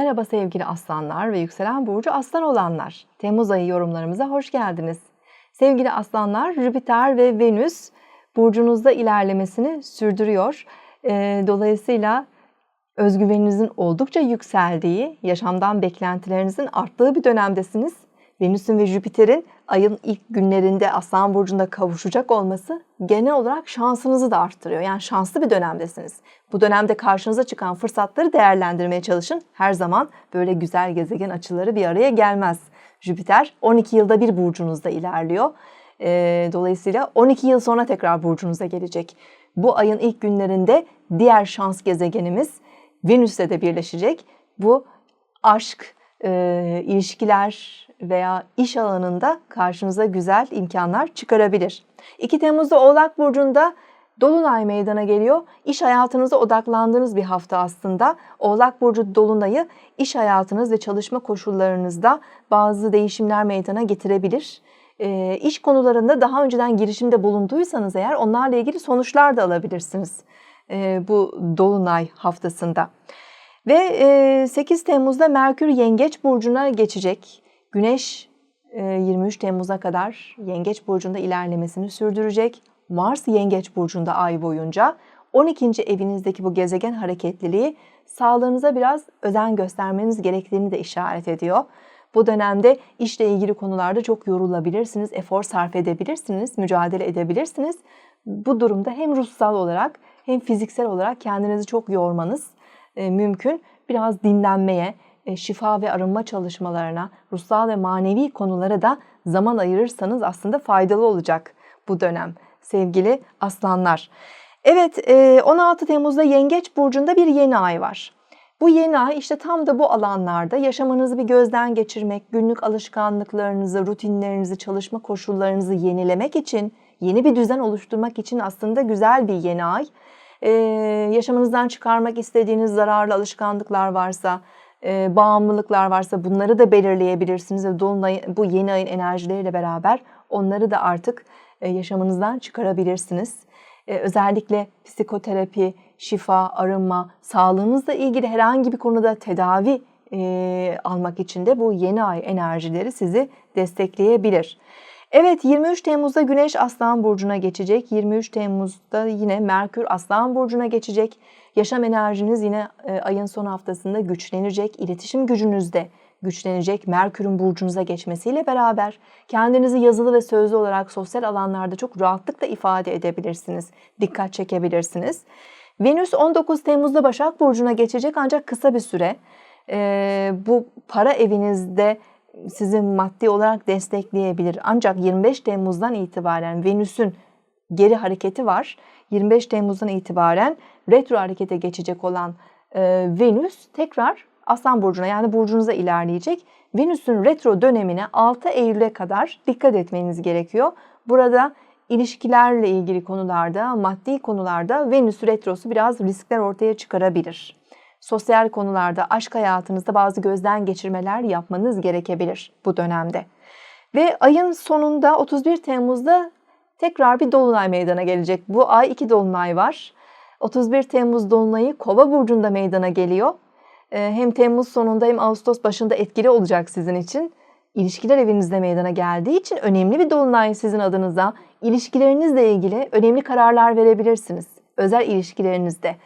Merhaba sevgili aslanlar ve yükselen burcu aslan olanlar. Temmuz ayı yorumlarımıza hoş geldiniz. Sevgili aslanlar, Jüpiter ve Venüs burcunuzda ilerlemesini sürdürüyor. Ee, Dolayısıyla özgüveninizin oldukça yükseldiği, yaşamdan beklentilerinizin arttığı bir dönemdesiniz. Venüs'ün ve Jüpiter'in ayın ilk günlerinde Aslan Burcu'nda kavuşacak olması genel olarak şansınızı da arttırıyor. Yani şanslı bir dönemdesiniz. Bu dönemde karşınıza çıkan fırsatları değerlendirmeye çalışın. Her zaman böyle güzel gezegen açıları bir araya gelmez. Jüpiter 12 yılda bir burcunuzda ilerliyor. Ee, Dolayısıyla 12 yıl sonra tekrar burcunuza gelecek. Bu ayın ilk günlerinde diğer şans gezegenimiz Venüs'le de birleşecek. Bu aşk, e, ilişkiler veya iş alanında karşınıza güzel imkanlar çıkarabilir. 2 Temmuz'da Oğlak Burcu'nda Dolunay meydana geliyor. İş hayatınıza odaklandığınız bir hafta aslında. Oğlak Burcu Dolunay'ı iş hayatınız ve çalışma koşullarınızda bazı değişimler meydana getirebilir. E, iş konularında daha önceden girişimde bulunduysanız eğer onlarla ilgili sonuçlar da alabilirsiniz e, bu Dolunay haftasında. Ve e, 8 Temmuz'da Merkür Yengeç Burcu'na geçecek. Güneş e, 23 Temmuz'a kadar Yengeç Burcu'nda ilerlemesini sürdürecek. Mars Yengeç Burcu'nda ay boyunca 12. evinizdeki bu gezegen hareketliliği sağlığınıza biraz özen göstermeniz gerektiğini de işaret ediyor. Bu dönemde işle ilgili konularda çok yorulabilirsiniz, efor sarf edebilirsiniz, mücadele edebilirsiniz. Bu durumda hem ruhsal olarak hem fiziksel olarak kendinizi çok yormanız mümkün. Biraz dinlenmeye, e, şifa ve arınma çalışmalarına, ruhsal ve manevi konulara da zaman ayırırsanız aslında faydalı olacak bu dönem sevgili aslanlar. Evet 16 Temmuz'da Yengeç Burcu'nda bir yeni ay var. Bu yeni ay işte tam da bu alanlarda yaşamınızı bir gözden geçirmek, günlük alışkanlıklarınızı, rutinlerinizi, çalışma koşullarınızı yenilemek için, yeni bir düzen oluşturmak için aslında güzel bir yeni ay. Ee, yaşamınızdan çıkarmak istediğiniz zararlı alışkanlıklar varsa, e, bağımlılıklar varsa bunları da belirleyebilirsiniz ve Dolunay, bu yeni ayın enerjileriyle beraber onları da artık e, yaşamınızdan çıkarabilirsiniz. E, özellikle psikoterapi, şifa, arınma, sağlığınızla ilgili herhangi bir konuda tedavi e, almak için de bu yeni ay enerjileri sizi destekleyebilir. Evet 23 Temmuz'da Güneş Aslan Burcu'na geçecek. 23 Temmuz'da yine Merkür Aslan Burcu'na geçecek. Yaşam enerjiniz yine ayın son haftasında güçlenecek. İletişim gücünüz de güçlenecek. Merkür'ün burcunuza geçmesiyle beraber kendinizi yazılı ve sözlü olarak sosyal alanlarda çok rahatlıkla ifade edebilirsiniz. Dikkat çekebilirsiniz. Venüs 19 Temmuz'da Başak Burcu'na geçecek ancak kısa bir süre. Ee, bu para evinizde sizi maddi olarak destekleyebilir. Ancak 25 Temmuz'dan itibaren Venüs'ün geri hareketi var. 25 Temmuz'dan itibaren retro harekete geçecek olan e, Venüs tekrar Aslan Burcu'na yani burcunuza ilerleyecek. Venüs'ün retro dönemine 6 Eylül'e kadar dikkat etmeniz gerekiyor. Burada ilişkilerle ilgili konularda, maddi konularda Venüs retrosu biraz riskler ortaya çıkarabilir. Sosyal konularda, aşk hayatınızda bazı gözden geçirmeler yapmanız gerekebilir bu dönemde. Ve ayın sonunda 31 Temmuz'da tekrar bir dolunay meydana gelecek. Bu ay iki dolunay var. 31 Temmuz dolunayı Kova burcunda meydana geliyor. Ee, hem Temmuz sonunda hem Ağustos başında etkili olacak sizin için. İlişkiler evinizde meydana geldiği için önemli bir dolunay sizin adınıza. İlişkilerinizle ilgili önemli kararlar verebilirsiniz. Özel ilişkilerinizde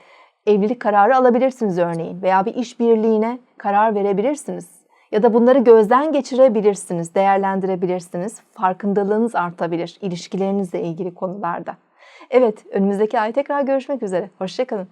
evlilik kararı alabilirsiniz örneğin veya bir işbirliğine karar verebilirsiniz. Ya da bunları gözden geçirebilirsiniz, değerlendirebilirsiniz. Farkındalığınız artabilir ilişkilerinizle ilgili konularda. Evet, önümüzdeki ay tekrar görüşmek üzere. Hoşçakalın.